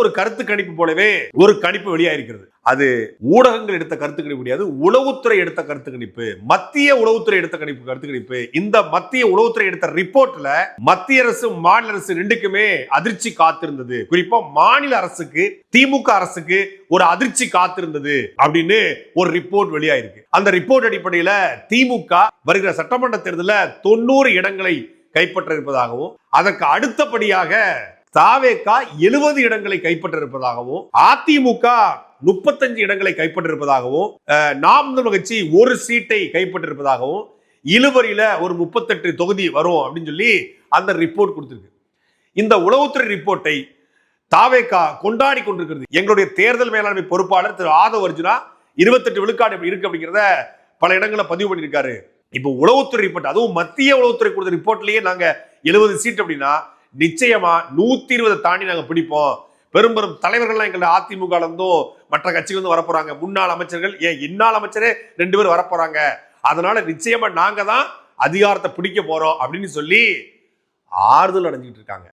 ஒரு கருத்து கணிப்பு போலவே ஒரு கணிப்பு வெளியாயிருக்கிறது. அது ஊடகங்கள் எடுத்த கருத்து கணிப்பு கிடையாது உளவுத்துறை எடுத்த கருத்து கணிப்பு மத்திய உளவுத்துறை எடுத்த கணிப்பு கருத்து கணிப்பு. இந்த மத்திய உளவுத்துறை எடுத்த ரிப்போர்ட்ல மத்திய அரசு மாநில அரசு ரெண்டுக்குமே அதிர்ச்சி காத்திருந்தது. குறிப்பா மாநில அரசுக்கு திமுக அரசுக்கு ஒரு அதிர்ச்சி காத்திருந்தது அப்படின்னு ஒரு ரிப்போர்ட் வெளியாயிருக்கு. அந்த ரிப்போர்ட் அடிப்படையில திமுக வருகிற சட்டமன்ற தேர்தலில் தொண்ணூறு இடங்களை கைப்பற்ற இருப்பதாகவும் அதற்கு அடுத்தபடியாக தாவேகா எழுபது இடங்களை கைப்பற்ற இருப்பதாகவும் அதிமுக முப்பத்தஞ்சு இடங்களை கைப்பற்றிருப்பதாகவும் நாம் கட்சி ஒரு சீட்டை கைப்பற்றிருப்பதாகவும் இழுவரியில ஒரு முப்பத்தெட்டு தொகுதி வரும் அப்படின்னு சொல்லி அந்த ரிப்போர்ட் கொடுத்துருக்கு. இந்த உளவுத்துறை ரிப்போர்ட்டை தாவேகா கொண்டாடி கொண்டிருக்கிறது. எங்களுடைய தேர்தல் மேலாண்மை பொறுப்பாளர் திரு ஆதவ் அர்ஜுனா இருபத்தெட்டு விழுக்காடு இருக்கு அப்படிங்கிறத பல இடங்களில் பதிவு பண்ணியிருக்காரு. இப்போ உளவுத்துறை ரிப்போர்ட் அதுவும் மத்திய உளவுத்துறை கொடுத்த ரிப்போர்ட்லயே நாங்க எழுபது சீட் அப்படின்னா நிச்சயமா நூத்தி இருபதை தாண்டி நாங்க பிடிப்போம். பெரும் பெரும் தலைவர்கள்லாம் எங்களை அதிமுக இருந்தும் மற்ற கட்சிகள் வந்து வரப்போறாங்க. முன்னாள் அமைச்சர்கள் ஏன் இன்னாள் அமைச்சரே ரெண்டு பேர் வரப்போறாங்க. அதனால நிச்சயமா நாங்க தான் அதிகாரத்தை பிடிக்க போறோம் அப்படின்னு சொல்லி ஆறுதல் அடைஞ்சிட்டு இருக்காங்க.